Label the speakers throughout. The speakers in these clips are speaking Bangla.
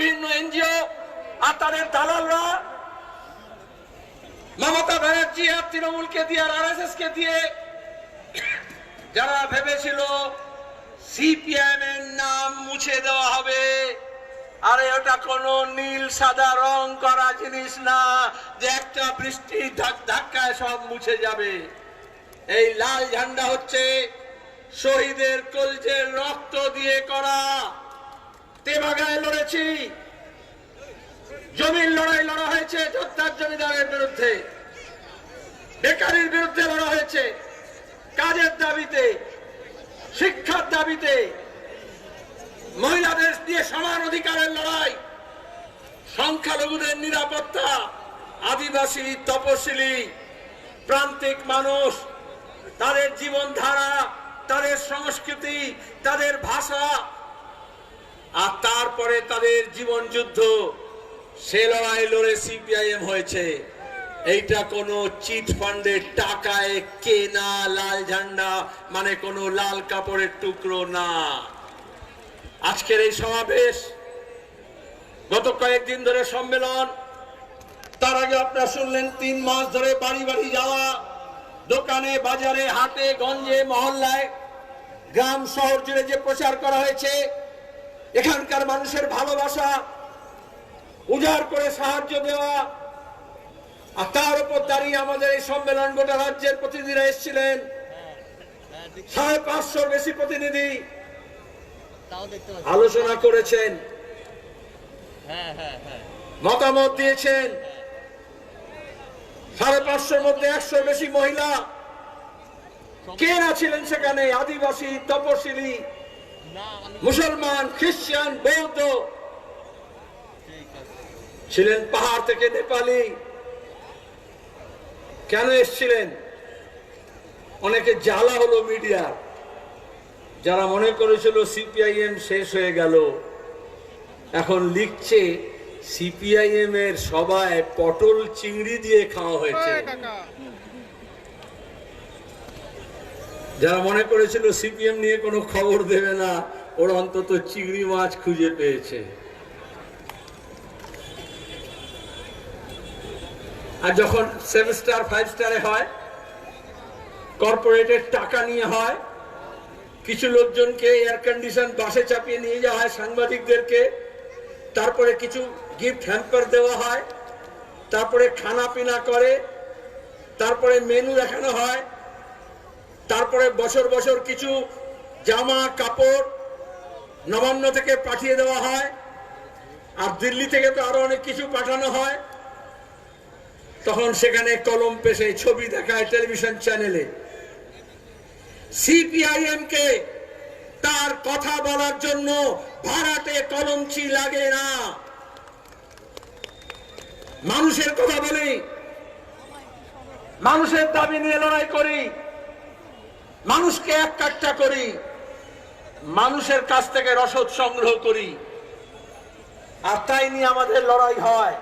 Speaker 1: বিভিন্ন এনজিও আর তাদের দালালরা মমতা ব্যানার্জি আর তৃণমূলকে দিয়ে আর আরএসএস কে দিয়ে যারা ভেবেছিল সিপিএম এর নাম মুছে দেওয়া হবে, আরে ওটা কোনো নীল, সাদা রং করা জিনিস না যে একটা বৃষ্টির ধাক- ধাক্কায় সব মুছে যাবে। এই লাল ঝান্ডা হচ্ছে শহীদের কলজের রক্ত দিয়ে করা। তেবাগায় লড়েছি। জমির লড়াই লড়া হয়েছে যোদ্ধার জমিদারের বিরুদ্ধে। বেকারির বিরুদ্ধে লড়া হয়েছে। কাজের দাবিতে, শিক্ষার দাবিতে, মহিলাদের দিয়ে সমান অধিকারের লড়াই। সংখ্যালঘুদের নিরাপত্তা, আদিবাসী, তপশিলি, প্রান্তিক মানুষ, তাদের জীবনধারা, তাদের সংস্কৃতি, তাদের ভাষা আর তারপরে তাদের জীবন যুদ্ধ, সে লড়াই লড়ে সিপিআইএম হয়েছে। এইটা কোনো চিট ফান্ডের টাকায় কেনা লাল ঝান্ডা মানে কোনো লাল কাপড়ের টুকরো না। আজকের এই সমাবেশ, গত কয়েকদিন ধরে সম্মেলন, তার আগে আপনারা শুনলেন, তিন মাস ধরে বাড়ি বাড়ি যাওয়া, দোকানে, বাজারে, হাটে, গঞ্জে, মহল্লায়, গ্রাম শহর জুড়ে যে প্রচার করা হয়েছে এখানকার মানুষের ভালোবাসা, উজাড় করে সাহায্য দেওয়া, আর তার উপর দাঁড়িয়ে আমাদের এই সম্মেলন গোটা রাজ্যের প্রতিনিধিরা এসেছিলেন। সাড়ে পাঁচশোর বেশি প্রতিনিধি আলোচনা করেছেন, মতামত দিয়েছেন। সাড়ে পাঁচশোর মধ্যে একশোর বেশি মহিলা। কে না ছিলেন সেখানে? আদিবাসী, তপশিলি মুসলমান খ্রিস্টান বৌদ্ধ ছিলেন পাহাড় থেকে নেপালি। কেন এসছিলেন? অনেকে জ্বালা হলো মিডিয়ার যারা মনে করেছিল সিপিআইএম শেষ হয়ে গেল, এখন লিখছে সিপিআইএম এর সবাই পটল চিংড়ি দিয়ে খাওয়া হয়েছে। যারা মনে করেছিল সিপিএম নিয়ে কোনো খবর দেবে না, ওরা অন্তত চিংড়ি মাছ খুঁজে পেয়েছে। আর যখন সেভেন স্টার, ফাইভ স্টারে হয়, কর্পোরেটের টাকা নিয়ে হয়, কিছু লোকজনকে এয়ার কন্ডিশন বাসে চাপিয়ে নিয়ে যাওয়া হয় সাংবাদিকদেরকে, তারপরে কিছু গিফট হ্যাম্পার দেওয়া হয়, তারপরে খানা পিনা করে, তারপরে মেনু দেখানো হয় তারপরে বছর বছর কিছু জামা, কাপড় নবান্ন থেকে পাঠিয়ে দেওয়া হয়। আর দিল্লি থেকে তো আরও অনেক কিছু পাঠানো হয়। তখন সেখানে কলম পেশে ছবি দেখায় টেলিভিশন চ্যানেলে। সিপিআইএম কে তার কথা বলার জন্য ভাড়াটে কলমচি লাগে না। মানুষের কথা বলি। মানুষের দাবি নিয়ে লড়াই করি। মানুষকে এক কাট্টা করি, মানুষের কাছ থেকে রসদ সংগ্রহ করি, আর তাই নিয়ে আমাদের লড়াই হয়।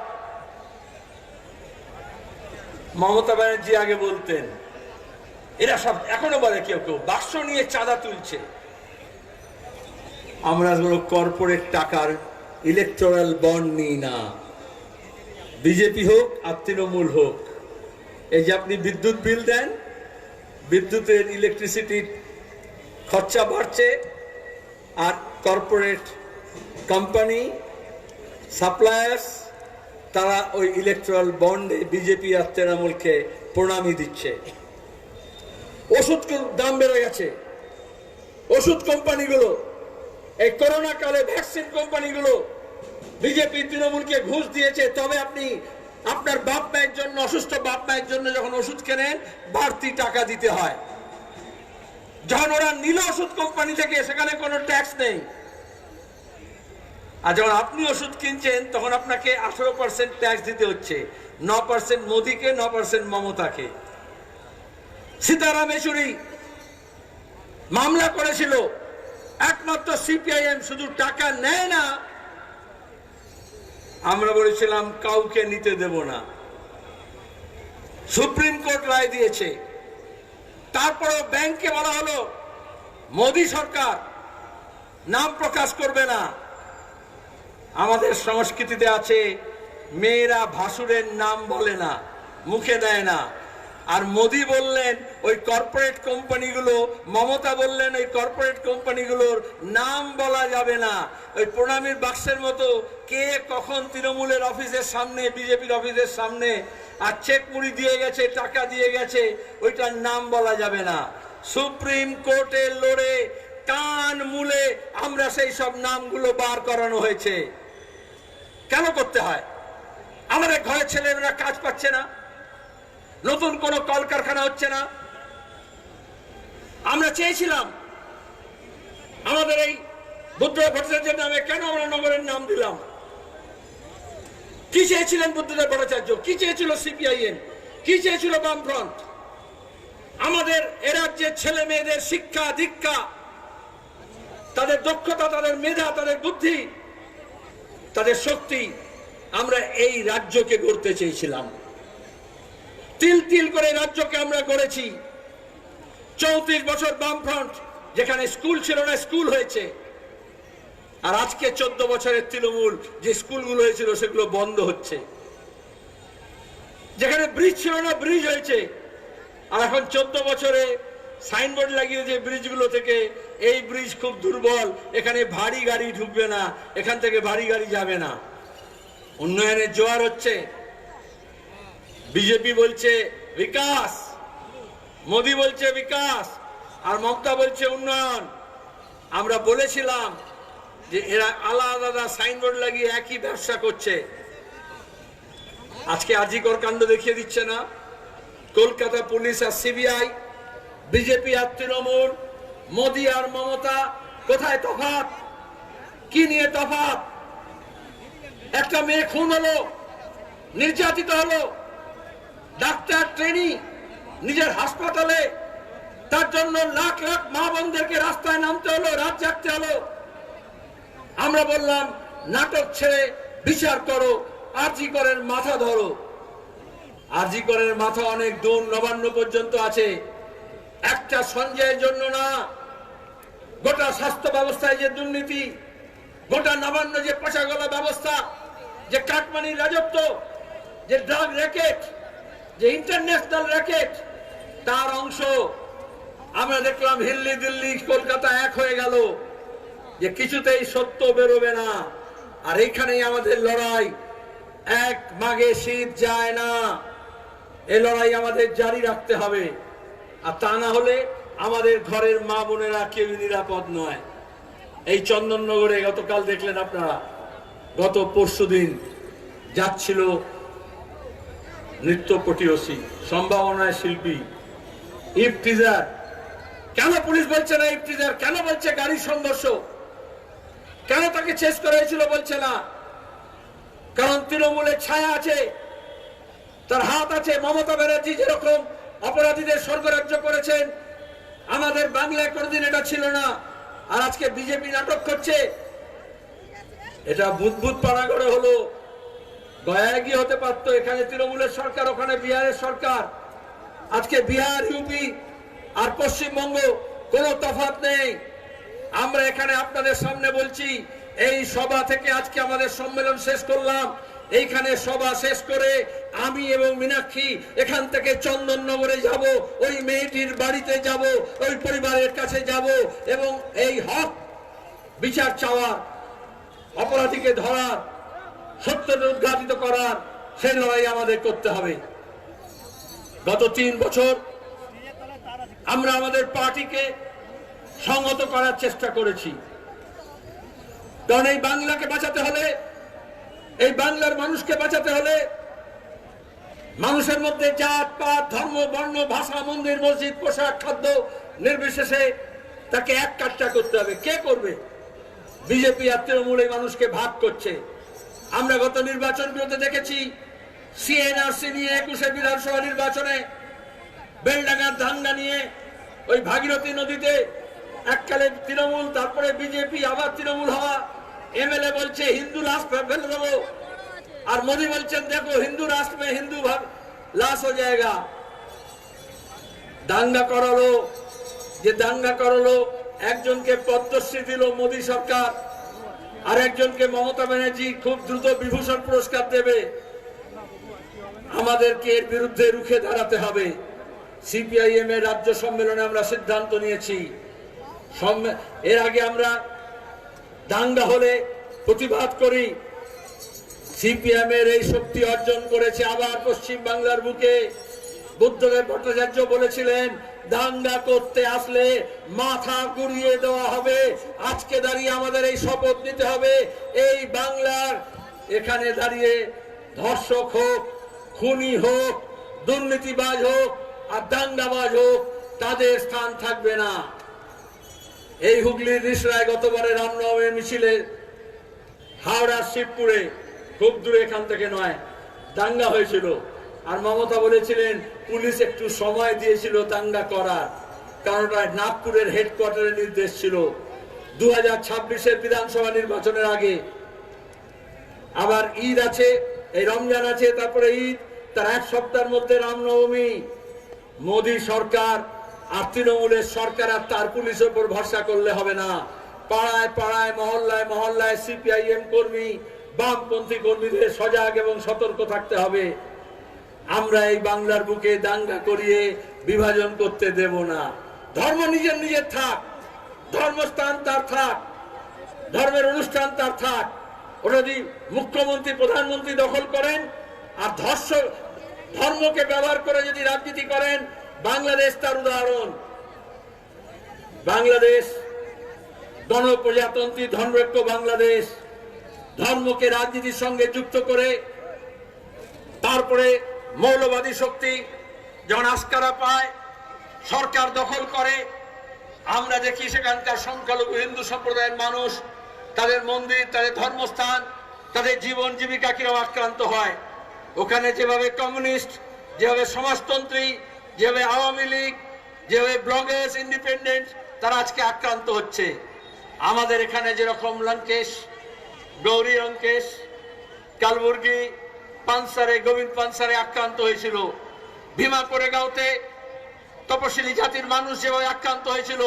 Speaker 1: মমতা ব্যানার্জি আগে বলতেন, এরা সব এখনও বলে কেউ কেউ, বাক্স নিয়ে চাঁদা তুলছে। আমরা কোনো কর্পোরেট টাকার ইলেকট্রাল বন্ড নিই না। বিজেপি হোক আর তৃণমূল হোক। এই যে আপনি বিদ্যুৎ বিল দেন বিদ্যুতের ইলেকট্রিসিটির খরচা বাড়ছে আর কর্পোরেট কোম্পানি সাপ্লায়ার্স তারা ওই ইলেকট্রাল বন্ডে বিজেপি আর তৃণমূলকে প্রণামী দিচ্ছে। ওষুধ দাম বেড়ে গেছে। ওষুধ কোম্পানিগুলো, এই করোনা কালে ভ্যাকসিন কোম্পানিগুলো বিজেপি তৃণমূলকে ঘুষ দিয়েছে, তবে আপনি আপনার বাপ মায়ের জন্য, অসুস্থ বাপ মায়ের জন্য যখন ওষুধ কেনেন, বাড়তি টাকা দিতে হয়। যখন ওরা নিল ওষুধ কোম্পানি থেকে, সেখানে কোনো ট্যাক্স নেই। আর যখন আপনি ওষুধ কিনছেন, তখন আপনাকে আঠারো পার্সেন্ট ট্যাক্স দিতে হচ্ছে। ন পার্সেন্ট মোদীকে, ন পার্সেন্ট মমতাকে। সীতারাম yechuri মামলা করেছিল। একমাত্র সিপিআইএম শুধু টাকা নেয় না আমরা বলেছিলাম, কাউকে নিতে দেব না। সুপ্রিম কোর্ট রায় দিয়েছে। তারপরেও ব্যাংকে বলা হলো, মোদী সরকার নাম প্রকাশ করবে না। আমাদের সংস্কৃতিতে আছে, মেয়েরা ভাসুরের নাম বলে না, মুখে দেয় না। আর মোদি বললেন ওই কর্পোরেট কোম্পানিগুলো মমতা বললেন, ওই কর্পোরেট কোম্পানিগুলোর নাম বলা যাবে না। ওই প্রণামীর বাক্সের মতো কে কখন তৃণমূলের অফিসের সামনে, বিজেপির অফিসের সামনে, আর চেক মুড়ি দিয়ে গেছে, টাকা দিয়ে গেছে, ওইটার নাম বলা যাবে না। সুপ্রিম কোর্টে লড়ে, কান মূলে আমরা সেই সব নামগুলো বার করানো হয়েছে। কেন করতে হয়? আমাদের ঘরের ছেলেমেয়েরা কাজ পাচ্ছে না। নতুন কোন কলকারখানা হচ্ছে না। আমরা চেয়েছিলাম আমাদের এই বুদ্ধদেব ভট্টাচার্যের নামে কেন আমরা নগরের নাম দিলাম? কি চেয়েছিলেন বুদ্ধদেব ভট্টাচার্য? কি চেয়েছিল সিপিআইএম? কি চেয়েছিল বামফ্রন্ট? আমাদের এ রাজ্যের ছেলে মেয়েদের শিক্ষা, দীক্ষা, তাদের দক্ষতা, তাদের মেধা, তাদের বুদ্ধি, তাদের শক্তি আমরা এই রাজ্যকে গড়তে চেয়েছিলাম। তিল তিল করে রাজ্যকে আমরা গড়েছি। চৌত্রিশ বছর বামফ্রন্ট, যেখানে স্কুল ছিল না, স্কুল হয়েছে। আর আজকে চোদ্দ বছরের তৃণমূল, যে স্কুলগুলো হয়েছিল, সেগুলো বন্ধ হচ্ছে। যেখানে ব্রিজ ছিল না, ব্রিজ হয়েছে। আর এখন চোদ্দ বছরে সাইনবোর্ড লাগিয়ে যে ব্রিজগুলো থেকে, এই ব্রিজ খুব দুর্বল, এখানে ভারী গাড়ি ঢুকবে না, এখান থেকে ভারী গাড়ি যাবে না। উন্নয়নের জোয়ার হচ্ছে। বিজেপি বলছে, বিকাশ! মোদি বলছে বিকাশ আর মমতা বলছে উন্নয়ন। আমরা বলেছিলাম যে এরা আলাদা আলাদা সাইনবোর্ড লাগিয়ে একই ব্যবসা করছে। আজকে আজিকর কাণ্ড দেখিয়ে দিচ্ছে না। কলকাতা পুলিশ আর সিবিআই, বিজেপি আর তৃণমূল, মোদি আর মমতা, কোথায় তফাৎ? কি নিয়ে তফাৎ? একটা মেয়ে খুন হলো, নির্যাতিত হলো, ডাক্তার ট্রেনি নিজের হাসপাতালে, তার জন্য লাখ লাখ মা বোনদেরকে রাস্তায় নামতে হলো, রাত জাগতে হলো। আমরা বললাম, নাটক ছেড়ে বিচার করো, আরজি করের মাথা ধরো। আরজি করের মাথা অনেক দূর, নবান্ন পর্যন্ত আছে। একটা সঞ্জয়ের জন্য না, গোটা স্বাস্থ্য ব্যবস্থায় যে দুর্নীতি, গোটা নবান্ন যে পচাগলা ব্যবস্থা, যে কাটমানির রাজত্ব, যে ড্রাগ র্যাকেট যে ইন্টারন্যাশনাল র্যাকেট তার অংশ। আমরা দেখলাম হিল্লি দিল্লি কলকাতা এক হয়ে গেল। যে কিছুতেই সত্য বেরোবে না। আর এইখানেই আমাদের লড়াই। এক মাগে শীত যায় না। এই লড়াই আমাদের জারি রাখতে হবে। আর তা না হলে আমাদের ঘরের মা বোনেরা কেউ নিরাপদ নয়। এই চন্দননগরে গতকাল দেখলেন আপনারা, গত পরশু দিন যাচ্ছিল নৃত্য পটিয়সী সম্ভাবনায় শিল্পী ইফটিজার কেন পুলিশ বলছে না ইফটিজার কেন বলছে গাড়ির সংঘর্ষ? কেন তাকে চেস করা হয়েছিল বলছে না? কারণ তৃণমূলের ছায়া আছে, তার হাত আছে। মমতা ব্যানার্জি যেরকম অপরাধীদের স্বর্গরাজ্য করেছেন, আমাদের বাংলায় কোনোদিন এটা ছিল না। আর আজকে বিজেপি নাটক করছে, এটা বুদবুদ পাড়াগড়ে হলো। গয়া গিয়ে হতে পারতো, এখানে তৃণমূলের সরকার, ওখানে বিহারের সরকার। আজকে বিহার, ইউপি আর পশ্চিমবঙ্গ কোনো তফাৎ নেই। আমরা এখানে আপনাদের সামনে বলছি, এই সভা থেকে আজকে আমাদের সম্মেলন শেষ করলাম। এইখানে সভা শেষ করে আমি এবং মীনাক্ষী এখান থেকে চন্দননগরে যাব, ওই মেয়েটির বাড়িতে যাব, ওই পরিবারের কাছে যাব এবং এই হক, বিচার চাওয়া অপরাধীকে ধরার, সত্যকে উদ্ঘাটিত করার সে লড়াই আমাদের করতে হবে। গত তিন বছর আমরা আমাদের পার্টিকে সংহত করার চেষ্টা করেছি। কারণ এই বাংলাকে বাঁচাতে হলে, এই বাংলার মানুষকে বাঁচাতে হলে মানুষের মধ্যে জাত, পাত, ধর্ম, বর্ণ, ভাষা, মন্দির, মসজিদ, পোশাক, খাদ্য নির্বিশেষে তাকে এক কাজটা করতে হবে। কে করবে? বিজেপি আর তৃণমূল এই মানুষকে ভাগ করছে। আমরা গত নির্বাচন নির্বাচনগুলোতে দেখেছি সিএনআরসি নিয়ে একুশে বিধানসভা নির্বাচনে বেলডাঙ্গার ধান্ডা নিয়ে ওই ভাগীরথী নদীতে এককালে তৃণমূল, তারপরে বিজেপি আবার তৃণমূল হওয়া। এমএলএ বলছে, হিন্দু লাশ ফেলে দেব। আর মোদি বলছেন, দেখো, হিন্দু রাষ্ট্র মে হিন্দু লাশ হয়ে যায়গা দাঙ্গা করালো, যে দাঙ্গা করালো, একজনকে পদ্মশ্রী দিল মোদী সরকার আর একজনকে মমতা ব্যানার্জি খুব দ্রুত বিভূষণ পুরস্কার দেবে। আমাদেরকে এর বিরুদ্ধে রুখে দাঁড়াতে হবে। সিপিআইএম এর রাজ্য সম্মেলনে আমরা সিদ্ধান্ত নিয়েছি। এর আগে আমরা দাঙ্গা হলে প্রতিবাদ করি। সিপিএম এর এই শক্তি অর্জন করেছে আবার পশ্চিম বাংলার বুকে। বুদ্ধদেব ভট্টাচার্য বলেছিলেন, দাঙ্গা করতে আসলে মাথা গুড়িয়ে দেওয়া হবে। আজকে দাঁড়িয়ে আমাদের এই শপথ নিতে হবে। এই বাংলার এখানে দাঁড়িয়ে ধর্ষক হোক খুনি হোক, দুর্নীতিবাজ হোক আর দাঙ্গাবাজ হোক, তাদের স্থান থাকবে না। এই হুগলির রিসরায় গতবারে রামনবমী মিছিলে হাওড়ার শিবপুরে খুব দূরে এখান থেকে নয়, দাঙ্গা হয়েছিল। আর মমতা বলেছিলেন, পুলিশ একটু সময় দিয়েছিল দাঙ্গা করার। কারণ নাগপুরের হেডকোয়ার্টারের নির্দেশ ছিল। দু হাজার বিধানসভা নির্বাচনের আগে আবার ঈদ আছে, এই রমজান আছে, তারপরে ঈদ তার এক সপ্তাহের মধ্যে রামনবমী, মোদী সরকার আর তৃণমূলের সরকার আর তার পুলিশের উপর ভরসা করলে হবে না। পাড়ায় পাড়ায়, মহল্লায় মহল্লায় সিপিআইএম কর্মী, বামপন্থী কর্মীদের সজাগ এবং সতর্ক থাকতে হবে। আমরা এই বাংলার বুকে দাঙ্গা করিয়ে বিভাজন করতে দেব না। ধর্ম নিজের নিজের থাক, ধর্মস্থান তার থাক, ধর্মের অনুষ্ঠান তার থাক। ওটা যদি মুখ্যমন্ত্রী, প্রধানমন্ত্রী দখল করেন, আর ধর্ষ ধর্মকে ব্যবহার করে যদি রাজনীতি করেন, বাংলাদেশ তার উদাহরণ। বাংলাদেশ, গণপ্রজাতন্ত্রী ধর্মৈক্য বাংলাদেশ, ধর্মকে রাজনীতির সঙ্গে যুক্ত করে, তারপরে মৌলবাদী শক্তি যখন আস্কারা পায়, সরকার দখল করে, আমরা দেখি সেখানকার সংখ্যালঘু হিন্দু সম্প্রদায়ের মানুষ, তাদের মন্দির, তাদের ধর্মস্থান, তাদের জীবন জীবিকা কীরকম আক্রান্ত হয়। ওখানে যেভাবে কমিউনিস্ট, যেভাবে সমাজতন্ত্রী, যেভাবে আওয়ামী লীগ, যেভাবে ব্লগার্স ইন্ডিপেন্ডেন্ট, তারা আজকে আক্রান্ত হচ্ছে। আমাদের এখানে যেরকম লঙ্কেশ, গৌরী লঙ্কেশ, কালবুর্গি পানসারে, গোবিন্দ পানসারে আক্রান্ত হয়েছিল। ভীমা কোরেগাঁওতে তপশিলি জাতির মানুষ যেভাবে আক্রান্ত হয়েছিল,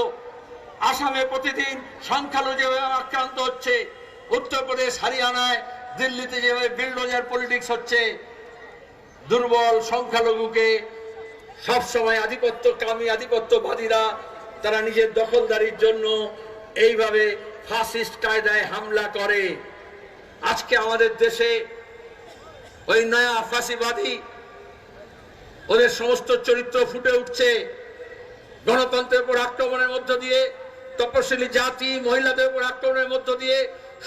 Speaker 1: আসামে প্রতিদিন সংখ্যালঘু যেভাবে আক্রান্ত হচ্ছে, উত্তরপ্রদেশ, হরিয়ানায়, দিল্লিতে যেভাবে বিল্ডোজার পলিটিক্স হচ্ছে দুর্বল সংখ্যালঘুকে সবসময় আধিপত্য কামী আধিপত্যবাদীরা, তারা নিজের দখলদারির জন্য এইভাবে ফাসিস্ট কায়দায় হামলা করে। আজকে আমাদের দেশে ওই নয়া ফাঁসিবাদী, ওদের সমস্ত চরিত্র ফুটে উঠছে। গণতন্ত্রের উপর আক্রমণের মধ্য দিয়ে, তপশিলি জাতি, মহিলাদের উপর আক্রমণের মধ্য দিয়ে,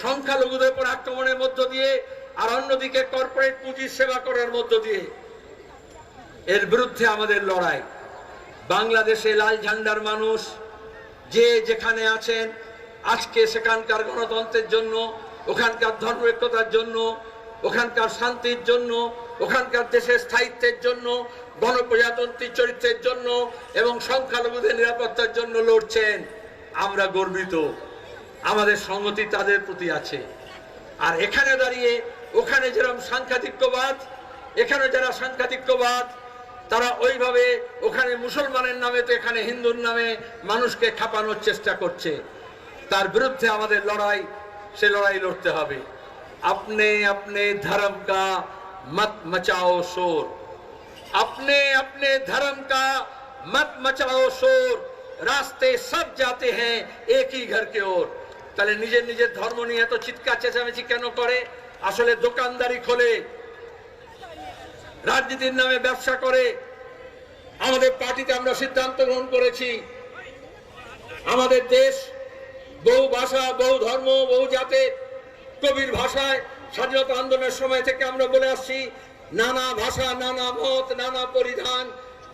Speaker 1: সংখ্যালঘুদের উপর আক্রমণের মধ্য দিয়ে আর অন্যদিকে কর্পোরেট পুঁজির সেবা করার মধ্য দিয়ে এর বিরুদ্ধে আমাদের লড়াই। বাংলাদেশে লাল ঝান্ডার মানুষ যে যেখানে আছেন, আজকে সেখানকার গণতন্ত্রের জন্য, ওখানকার ধর্মৈক্যতার জন্য, ওখানকার শান্তির জন্য, ওখানকার দেশের স্থায়িত্বের জন্য, গণপ্রজাতন্ত্রী চরিত্রের জন্য এবং সংখ্যালঘুদের নিরাপত্তার জন্য লড়ছেন, আমরা গর্বিত। আমাদের সংগতি তাদের প্রতি আছে। আর এখানে দাঁড়িয়ে ওখানে যেরকম সাংখ্যাতিক্যবাদ এখানে যারা সাংখ্যাতিক্যবাদ তারা ওইভাবে ওখানে মুসলমানের নামে তো এখানে হিন্দুর নামে মানুষকে খাপানোর চেষ্টা করছে। তার বিরুদ্ধে আমাদের লড়াই, সে লড়াই লড়তে হবে। আপনি আপনি ধর্ম কা মত মচাও শোর। আপনি আপনি ধর্ম কা মত মচাও শোর। রাস্তে সব যাতে হ্যাঁ একই ঘর কে ওর। তাহলে নিজের নিজের ধর্ম নিয়ে এত চিৎকার চেঁচামেচি কেন করে? আসলে দোকানদারি খোলে, রাজনীতির নামে ব্যবসা করে, আমাদের পার্টিতে আমরা সিদ্ধান্ত গ্রহণ করেছি। আমাদের দেশ বহু ভাষা, বহু ধর্ম, বহু জাতের কবির ভাষায় স্বাধীনতা আন্দোলনের সময় থেকে আমরা বলে আসছি, নানা ভাষা, নানা মত, নানা পরিধান,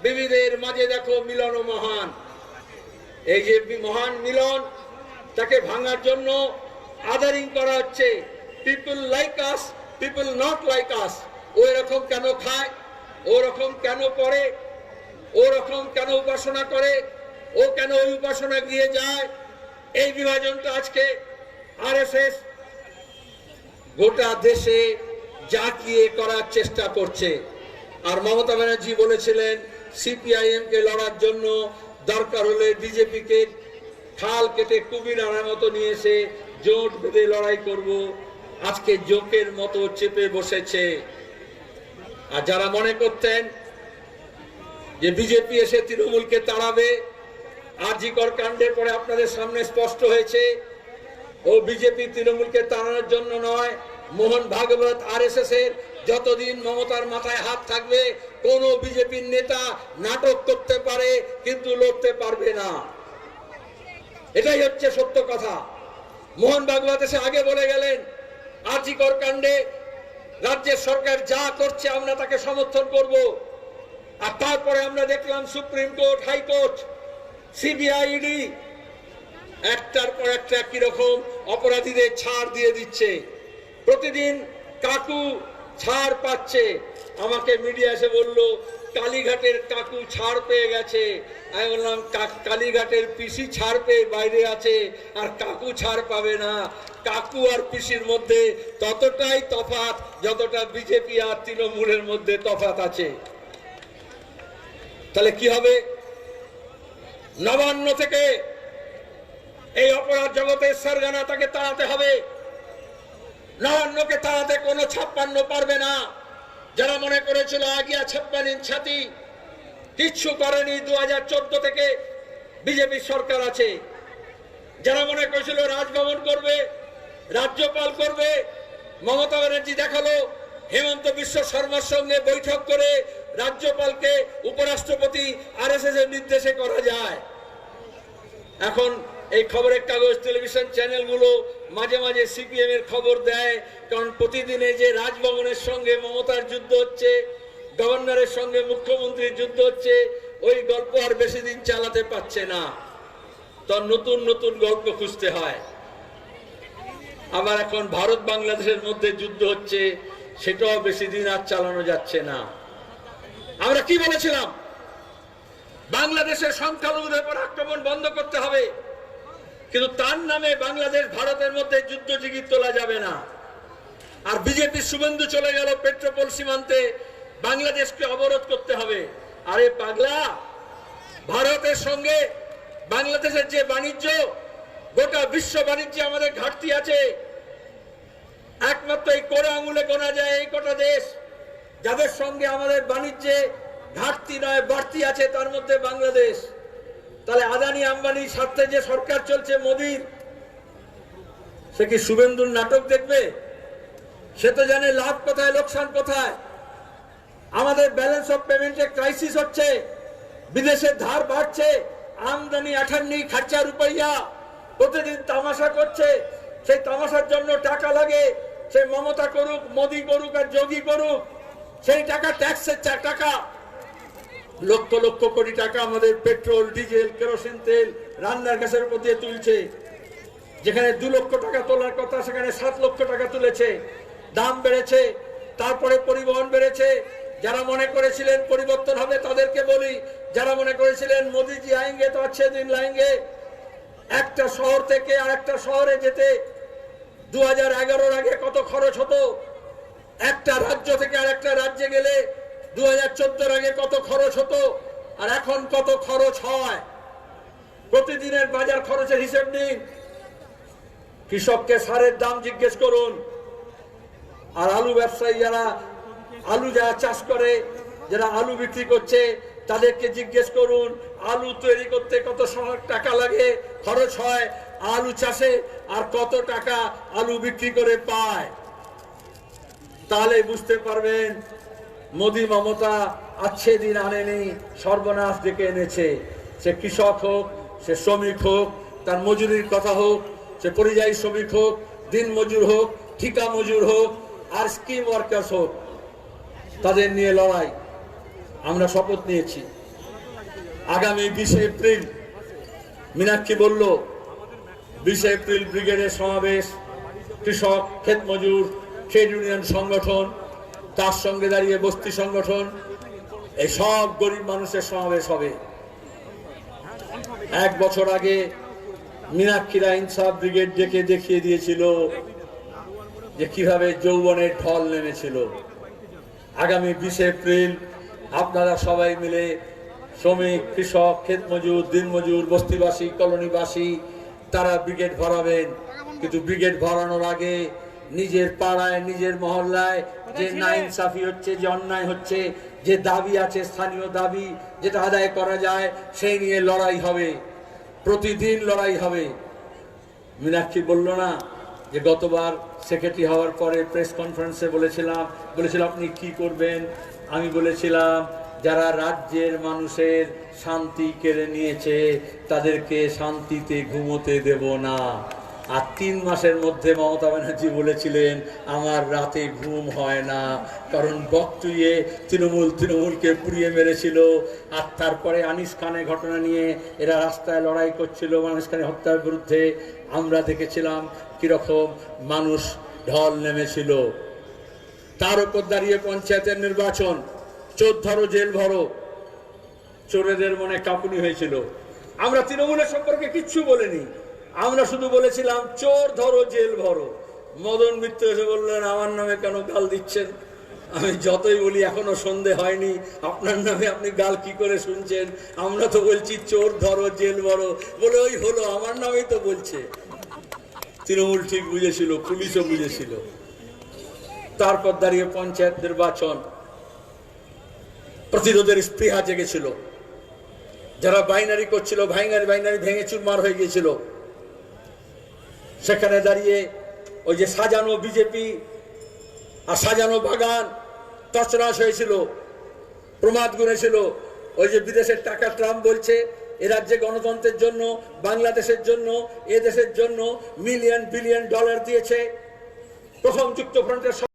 Speaker 1: বিবিধের মাঝে দেখো মিলন ও মহান। এই যে মহান মিলন, তাকে ভাঙার জন্য আদারিং করা হচ্ছে। People like us people not like us ও এরকম কেন খায়? ও রকম কেন পড়ে? ও রকম কেন উপাসনা করে? ও কেন ওই উপাসনা গিয়ে যায়? এই বিভাজনটা আজকে আরএসএস গোটা দেশে জাকিয়ে করার চেষ্টা করছে। আর মমতা ব্যানার্জি বলেছিলেন সিপিআইএম কে লড়ার জন্য দরকার হলে বিজেপিকে খাল কেটে কুমির আনার মতো নিয়ে এসে জোট বেঁধে লড়াই করব। আজকে জোকের মতো চেপে বসেছে। আর যারা মনে করতেন যে বিজেপি এসে তৃণমূলকে তাড়াবে আরজিকর কাণ্ডের পরে আপনাদের সামনে স্পষ্ট হয়েছে, ও বিজেপি তৃণমূলকে তাড়ানোর জন্য নয়। মোহন ভাগবত আর এর যতদিন মমতার মাথায় হাত থাকবে, কোন বিজেপির নেতা নাটক করতে পারে, কিন্তু লড়তে পারবে না। এটাই হচ্ছে সত্য কথা। মোহন ভাগবত এসে আগে বলে গেলেন আরজিকর কাণ্ডে রাজ্যের সরকার যা করছে আমরা তাকে সমর্থন করব। আর তারপরে আমরা দেখলাম supreme court, high court, CBI, ED একটার পর একটা কীরকম অপরাধীদের ছাড় দিয়ে দিচ্ছে। প্রতিদিন কাকু ছাড় পাচ্ছে। আমাকে মিডিয়া এসে বলল কালীঘাটের কাকু ছাড় পেয়ে গেছে। আমি বললাম কালীঘাটের পিসি ছাড় পেয়ে বাইরে আছে, আর কাকু ছাড় পাবে না। কাকু আর পিসির মধ্যে ততটাই তফাত যতটা বিজেপি আর তৃণমূলের মধ্যে তফাত আছে। তাহলে কি হবে? নবান্ন থেকে এই অপরাধ জগতের সারগানা তাকে তাড়াতে হবে। নবান্নকে তাড়াতে কোনো ছাপ্পান্ন পারবে না। যারা মনে করেছিল আগিয়া ছাপ্পান্ন ছাতি, কিচ্ছু করেনি দু হাজার চোদ্দ থেকে বিজেপি সরকার আছে। যারা মনে করেছিল রাজভবন করবে, রাজ্যপাল করবে, মমতা ব্যানার্জি দেখাল, হেমন্ত বিশ্ব শর্মার সঙ্গে বৈঠক করে রাজ্যপালকে উপরাষ্ট্রপতি আর এস এর নির্দেশে করা যায়। এখন এই খবরের কাগজ টেলিভিশন চ্যানেলগুলো মাঝে মাঝে সিপিএম এর খবর দেয়, কারণ প্রতিদিনে যে রাজভবনের সঙ্গে মমতার যুদ্ধ হচ্ছে গভর্নরের সঙ্গে মুখ্যমন্ত্রীর যুদ্ধ হচ্ছে, ওই গল্প আর বেশি দিন চালাতে পারছে না। তো নতুন নতুন গল্প খুঁজতে হয়। আবার এখন ভারত বাংলাদেশের মধ্যে যুদ্ধ হচ্ছে, সেটাও বেশি দিন আর চালানো যাচ্ছে না। আমরা কি বলেছিলাম? বাংলাদেশের সংখ্যালঘুদের উপর আক্রমণ বন্ধ করতে হবে। কিন্তু তার নামে বাংলাদেশ, ভারতের মধ্যে যুদ্ধ জিগির তোলা যাবে না। আর বিজেপির শুভেন্দু চলে গেল পেট্রোপোল সীমান্তে। বাংলাদেশকে অবরোধ করতে হবে। আরে পাগলা, ভারতের সঙ্গে বাংলাদেশের যে বাণিজ্য, গোটা বিশ্ব বাণিজ্যে আমাদের ঘাটতি আছে। একমাত্র এই কোড়া আঙুলে গোনা যায় এই কটা দেশ। যাদের সঙ্গে আমাদের বাণিজ্যে ঘাটতি নয়, বাড়তি আছে, তার মধ্যে বাংলাদেশ। তাহলে আদানি আম্বানি স্বার্থে যে সরকার চলছে মোদির, সে কি শুভেন্দুর নাটক দেখবে? সে তো জানে লাভ কোথায়, লোকসান কোথায়। আমাদের ব্যালেন্স অফ পেমেন্টে ক্রাইসিস হচ্ছে বিদেশের ধার বাড়ছে, আমদানি আঠান্নি খার্চা রুপাইয়া প্রতিদিন তামাশা করছে। সেই তামাশার জন্য টাকা লাগে, সে মমতা করুক, মোদি করুক আর যোগী করুক, সেই টাকা ট্যাক্সের টাকা লক্ষ লক্ষ কোটি টাকা আমাদের পেট্রোল, ডিজেল, কেরোসিন, তেল রান্নার গ্যাসের উপর দিয়ে তুলছে। যেখানে দু লক্ষ টাকা তোলার কথা, সেখানে সাত লক্ষ টাকা তুলেছে। দাম বেড়েছে, তারপরে পরিবহন বেড়েছে। যারা মনে করেছিলেন পরিবর্তন হবে, তাদেরকে বলি, যারা মনে করেছিলেন মোদিজি আইঙ্গে তো আছে দিন লাইঙ্গে একটা শহর থেকে আর একটা শহরে যেতে দু হাজার আগে কত খরচ হতো? একটা রাজ্য থেকে আর একটা রাজ্যে গেলে দু হাজার আগে কত খরচ হতো আর এখন কত খরচ হয়? প্রতিদিনের বাজার খরচের হিসেব নিন। কৃষককে সারের দাম জিজ্ঞেস করুন। আর আলু ব্যবসায়ী যারা আলু যারা চাষ করে, যারা আলু বিক্রি করছে, তাদেরকে জিজ্ঞেস করুন, আলু তৈরি করতে কত টাকা লাগে, খরচ হয়, আলু চাষে আর কত টাকা আলু বিক্রি করে পায়? তাহলে বুঝতে পারবেন মোদি মমতা আচ্ছে দিন আনেনি, সর্বনাশ ডেকে এনেছে। সে কৃষক হোক, সে শ্রমিক হোক, তার মজুরির কথা হোক, সে পরিযায়ী শ্রমিক হোক, দিন মজুর হোক, ঠিকা মজুর হোক, আর স্কিম ওয়ার্কার্স হোক, তাদের নিয়ে লড়াই। আমরা শপথ নিয়েছি। আগামী বিশে এপ্রিল, মীনাক্ষী বলল, বিশে এপ্রিল ব্রিগেডের সমাবেশ, কৃষক, ক্ষেত মজুর ট্রেড ইউনিয়ন সংগঠন তার সঙ্গে দাঁড়িয়ে বস্তি সংগঠন, এই সব গরিব মানুষের সমাবেশ হবে। এক বছর আগে মীনাক্ষীরা ইনসাফ ব্রিগেড ডেকে দেখিয়ে দিয়েছিল যে কীভাবে যৌবনের ঢল নেমেছিল। আগামী বিশে এপ্রিল আপনারা সবাই মিলে শ্রমিক, কৃষক, ক্ষেত মজুর দিনমজুর বস্তিবাসী, কলোনিবাসী, তারা ব্রিগেড ভরাবেন। কিন্তু ব্রিগেড ভরানোর আগে নিজের পাড়ায় নিজের মহল্লায় যে নাইন সাফি হচ্ছে যে অন্যায় হচ্ছে যে দাবি আছে স্থানীয় দাবি যেটা আদায় করা যায় সেই নিয়ে লড়াই হবে। প্রতিদিন লড়াই হবে। মীনাক্ষী বলল না যে গতবার সেক্রেটারি হওয়ার পরে প্রেস কনফারেন্সে বলেছিলাম বলেছিল আপনি কি করবেন? আমি বলেছিলাম যারা রাজ্যের মানুষের শান্তি কেড়ে নিয়েছে তাদেরকে শান্তিতে ঘুমোতে দেব না। আর তিন মাসের মধ্যে মমতা ব্যানার্জি বলেছিলেন, আমার রাতে ঘুম হয় না। কারণ বকটুয়ে তৃণমূল তৃণমূলকে পুড়িয়ে মেরেছিল। আর তারপরে আনিস খানের ঘটনা নিয়ে এরা রাস্তায় লড়াই করছিল, আনিস খানের হত্যার বিরুদ্ধে। আমরা দেখেছিলাম কীরকম মানুষ ঢল নেমেছিল। তার উপর দাঁড়িয়ে পঞ্চায়েতের নির্বাচন চোর ধরো জেল ভরো। চোরেদের মনে কাঁপুনি হয়েছিল। আমরা তৃণমূলের সম্পর্কে কিচ্ছু বলিনি। আমরা শুধু বলেছিলাম, চোর ধরো, জেল ভরো। মদন মিত্র এসে বললেন, আমার নামে কেন গাল দিচ্ছেন? আমি যতই বলি, এখনও সন্ধে হয়নি। আপনার নামে আপনি গাল কি করে শুনছেন? আমরা তো বলছি, চোর ধরো, জেল ভরো। বলে, ওই হলো, আমার নামেই তো বলছে। তৃণমূল ঠিক বুঝেছিল, পুলিশও বুঝেছিল। তারপর দাঁড়িয়ে পঞ্চায়েত নির্বাচন। প্রতিরোধের স্পৃহা জেগেছিল। যারা বাইনারি করছিল, ভাইনারি, বাইনারি ভেঙে চুরমার হয়ে গিয়েছিল। সেখানে দাঁড়িয়ে ওই যে সাজানো বিজেপি আর সাজানো বাগান তছরাস হয়েছিল, প্রমাদ গুনেছিল। ওই যে বিদেশের টাকা ট্রাম্প বলছে, এ রাজ্যে গণতন্ত্রের জন্য, বাংলাদেশের জন্য, এ দেশের জন্য মিলিয়ন বিলিয়ন ডলার দিয়েছে। প্রথম যুক্তফ্রন্টের